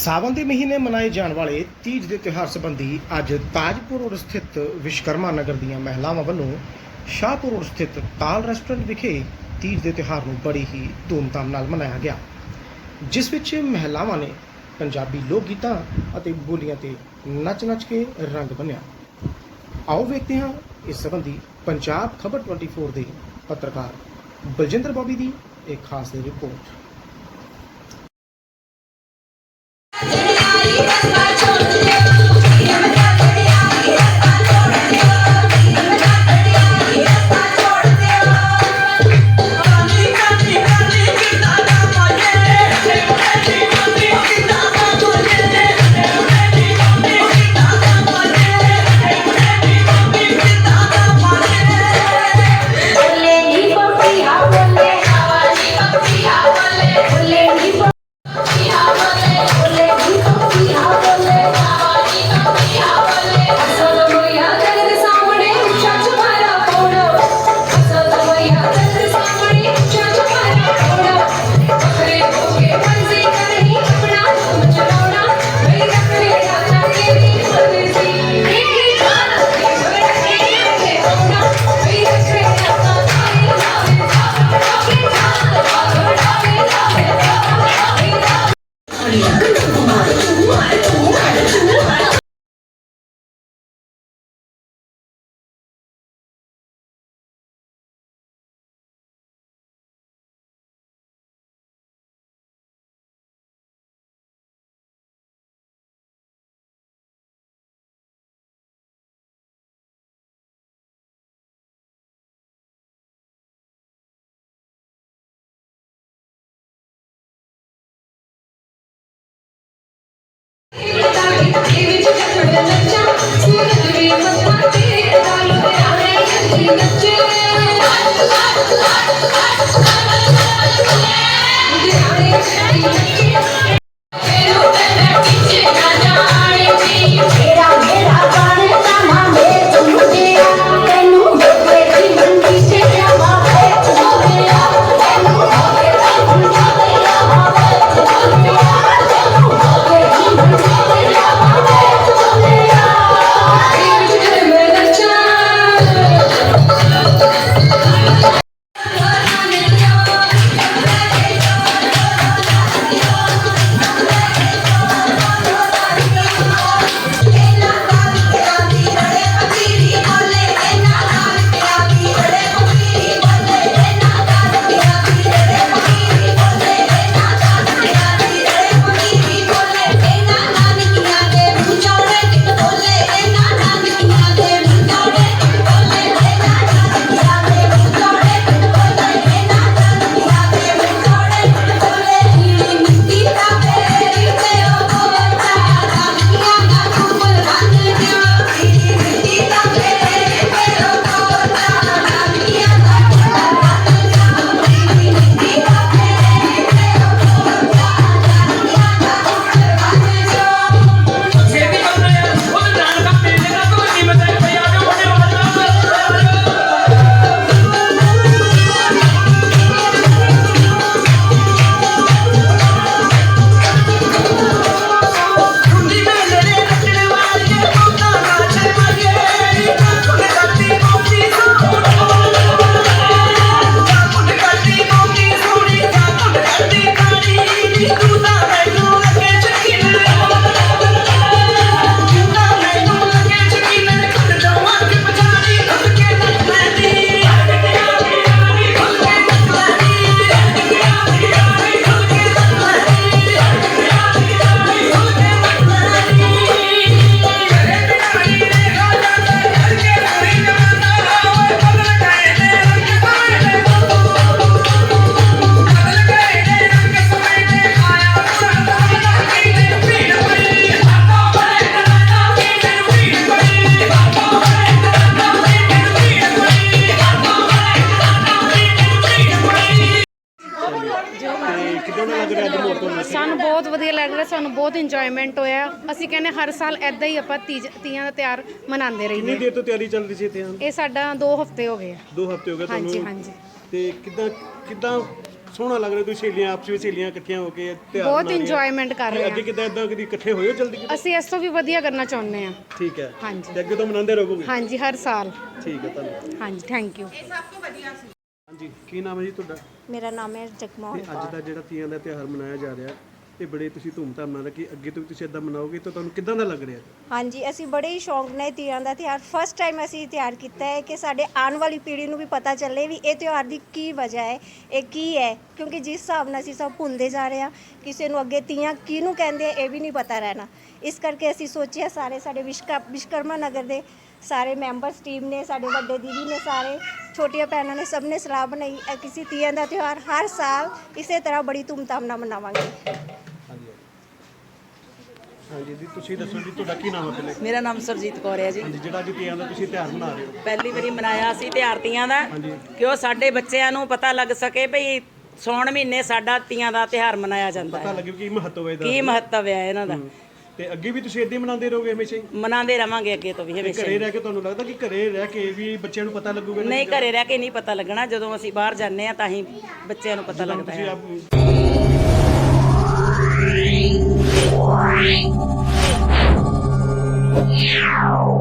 ਸਾਵਨ ਦੇ ਮਹੀਨੇ ਮਨਾਏ ਜਾਣ ਵਾਲੇ ਤੀਜ ਦੇ ਤਿਉਹਾਰ ਸੰਬੰਧੀ ਅੱਜ ਤਾਜਪੁਰ ਰੋਡ ਸਥਿਤ ਵਿਸ਼ਕਰਮਾ ਨਗਰ ਦੀਆਂ ਮਹਿਲਾਵਾਂ ਵੱਲੋਂ ਸ਼ਾਹਪੁਰ ਰੋਡ ਸਥਿਤ ਤਾਲ ਰੈਸਟੋਰੈਂਟ ਵਿਖੇ ਤੀਜ ਦੇ ਤਿਉਹਾਰ ਨੂੰ ਬੜੀ ਹੀ ਧੂਮਧਾਮ ਨਾਲ ਮਨਾਇਆ ਗਿਆ, ਜਿਸ ਵਿੱਚ ਮਹਿਲਾਵਾਂ ਨੇ ਪੰਜਾਬੀ ਲੋਕ ਗੀਤਾਂ ਅਤੇ ਬੋਲੀਆਂ ਤੇ ਨੱਚ-ਨੱਚ ਕੇ ਰੰਗ ਬੰਨਿਆ। ਆਓ ਵੇਖਦੇ ਹਾਂ ਇਸ ਸੰਬੰਧੀ ਪੰਜਾਬ ਖਬਰ 24 ਦੇ ਪੱਤਰਕਾਰ ਬਲਜਿੰਦਰ ਬਾਬੀ ਦੀ ਇੱਕ ਖਾਸ ਰਿਪੋਰਟ। Thank you. Yeah. ਜਿਹੜਾ ਸਾਨੂੰ ਬਹੁਤ ਇੰਜੋਏਮੈਂਟ ਹੋਇਆ ਅਸੀਂ ਕਹਿੰਦੇ ਹਰ ਸਾਲ ਐਦਾਂ ਹੀ ਆਪਾਂ ਤੀਆਂ ਦਾ ਤਿਆਰ ਮਨਾਉਂਦੇ ਕਿੰਨੀ ਦੇਰ ਤੋਂ ਤਿਆਰੀ ਚੱਲ ਸੀ ਇੱਥੇ ਇਹ ਸਾਡਾ 2 ਹਫ਼ਤੇ ਹੋ ਗਏ ਆ। ਹਫ਼ਤੇ ਹੋ ਗਏ ਤੁਹਾਨੂੰ? ਹਾਂਜੀ ਤੇ ਕਿਦਾਂ ਕਿਦਾਂ ਸੋਹਣਾ ਲੱਗ ਰਿਹਾ? ਤੁਸੀਂ ਸਹੇਲੀਆਂ ਆਪਸ ਵਿੱਚ ਸਹੇਲੀਆਂ ਇਕੱਠੀਆਂ ਹੋ ਕੇ ਤਿਆਰ ਬਹੁਤ ਇੰਜੋਇਮੈਂਟ ਕਰ ਰਹੇ ਅੱਗੇ ਕਿਦਾਂ ਇਦਾਂ ਕਦੀ ਇਕੱਠੇ ਹੋਏ ਜਲਦੀ ਅਸੀਂ ਇਸ ਤੋਂ ਵੀ ਵਧੀਆ ਕਰਨਾ ਚਾਹੁੰਦੇ ਆ ਠੀਕ ਹੈ। ਹਾਂਜੀ। ਤੇ ਅੱਗੇ ਤੋਂ ਮਨਾਉਂਦੇ ਰਹੋਗੇ? ਹਾਂਜੀ ਹਰ ਸਾਲ। ਠੀਕ ਹੈ ਧੰਨਵਾਦ। ਹਾਂਜੀ ਥੈਂਕ ਯੂ ਹਾਂਜੀ ਕੀ ਨਾਮ ਹੈ ਜੀ ਤੁਹਾਡਾ? ਮੇਰਾ ਨਾਮ ਹੈ ਜਗਮੋਹਨ ਤੇ ਅੱਜ ਦਾ ਜਿਹੜਾ ਤੀਆਂ ਦਾ ਤਿਉਹਾਰ ਮਨਾਇਆ ਜਾ ਰਿਹਾ ਇਹ ਬੜੇ ਤੁਸੀਂ ਧੂਮਧਾਮ ਨਾਲ ਕਿ ਅੱਗੇ ਤੋਂ ਵੀ ਤੁਸੀਂ ਇਦਾਂ ਮਨਾਓਗੇ, ਤਾਂ ਤੁਹਾਨੂੰ ਕਿਦਾਂ ਦਾ ਲੱਗ ਰਿਹਾ ਹਾਂਜੀ, ਅਸੀਂ ਬੜੇ ਹੀ ਸ਼ੌਂਕ ਨਾਲ ਤੀਆਂ ਦਾ ਤਿਉਹਾਰ ਫਸਟ ਟਾਈਮ ਅਸੀਂ ਤਿਆਰ ਕੀਤਾ ਹੈ ਕਿ ਸਾਡੇ ਆਉਣ ਵਾਲੀ ਪੀੜ੍ਹੀ ਨੂੰ ਵੀ ਪਤਾ ਚੱਲੇ ਵੀ ਇਹ ਤਿਉਹਾਰ ਦੀ ਕੀ ਵਜ੍ਹਾ ਹੈ, ਇਹ ਕੀ ਹੈ, ਕਿਉਂਕਿ ਜਿਸ ਹਿਸਾਬ ਨਾਲ ਅਸੀਂ ਸਭ ਭੁੱਲਦੇ ਜਾ ਰਹੇ ਹਾਂ, ਕਿਸੇ ਨੂੰ ਅੱਗੇ ਤੀਆਂ ਕਿਹਨੂੰ ਕਹਿੰਦੇ ਆ, ਇਹ ਵੀ ਨਹੀਂ ਪਤਾ ਰਹਿਣਾ। ਇਸ ਕਰਕੇ ਅਸੀਂ ਸੋਚਿਆ ਸਾਰੇ ਸਾਡੇ ਵਿਸ਼ਕਾ, ਵਿਸ਼ਕਰਮਾ ਨਗਰ ਦੇ ਸਾਰੇ ਮੈਂਬਰਸ ਟੀਮ ਨੇ, ਸਾਡੇ ਵੱਡੇ ਦੀਦੀ ਨੇ ਸਾਰੇ, ਛੋਟੀਆਂ ਭੈਣਾਂ ਨੇ ਸਭ ਨੇ ਸਲਾਹ ਬਣਾਈ ਇਹ ਕਿਸੇ ਤੀਆਂ ਦਾ ਤਿਉਹਾਰ ਹਰ ਸਾਲ ਇਸੇ ਤਰ੍ਹਾਂ ਬੜੀ ਧੂਮਧਾਮ ਨਾਲ ਮਨਾਵਾਂਗੇ। ਹਾਂਜੀ ਜੀ ਤੁਸੀਂ ਦੱਸੋ ਜੀ ਤੁਹਾਡਾ ਕੀ ਨਾਮ ਹੈ ਪਹਿਲੇ? ਮੇਰਾ ਨਾਮ ਸਰਜੀਤ ਕੌਰ ਹੈ ਜੀ। ਹਾਂਜੀ ਜਿਹੜਾ ਅੱਜ ਤੀਆਂ ਦਾ ਤੁਸੀਂ ਤਿਉਹਾਰ ਮਨਾ ਰਹੇ ਹੋ। ਪਹਿਲੀ ਵਾਰੀ ਮਨਾਇਆ ਸੀ ਤਿਉਹਾਰ ਤੀਆਂ ਦਾ। ਕਿ ਉਹ ਸਾਡੇ ਬੱਚਿਆਂ ਨੂੰ ਪਤਾ ਲੱਗ ਸਕੇ ਭਈ ਸੌਣ ਮਹੀਨੇ ਸਾਡਾ ਤੀਆਂ ਦਾ ਤਿਉਹਾਰ ਮਨਾਇਆ ਜਾਂਦਾ ਪਤਾ ਹੈ। ਲੱਗੇ ਕੀ ਮਹੱਤਵ ਹੈ ਇਹਦਾ। ਕੀ ਮਹੱਤਵ ਹੈ ਇਹਨਾਂ ਦਾ। ਤੇ ਅੱਗੇ ਵੀ ਤੁਸੀਂ ਇਦਾਂ ਹੀ ਮਨਾਉਂਦੇ ਰਹੋਗੇ ਹਮੇਸ਼ਾ ਹੀ? ਮਨਾਉਂਦੇ ਰਵਾਂਗੇ ਅੱਗੇ ਤੋਂ ਵੀ ਹਮੇਸ਼ਾ ਘਰੇ ਹੀ। ਰਹਿ ਕੇ ਤੁਹਾਨੂੰ ਲੱਗਦਾ ਕਿ ਘਰੇ ਰਹਿ ਕੇ ਵੀ ਬੱਚਿਆਂ ਨੂੰ ਪਤਾ ਲੱਗੂਗਾ ਨਹੀਂ ਘਰੇ ਰਹਿ ਕੇ ਨਹੀਂ ਪਤਾ ਲੱਗਣਾ। ਜਦੋਂ ਅਸੀਂ ਬਾਹਰ ਜਾਂਦੇ ਆ ਤਾਂ ਹੀ ਬੱਚਿਆਂ ਨੂੰ ਪਤਾ ਲੱਗਦਾ ਤੁਸੀਂ Meow. Meow.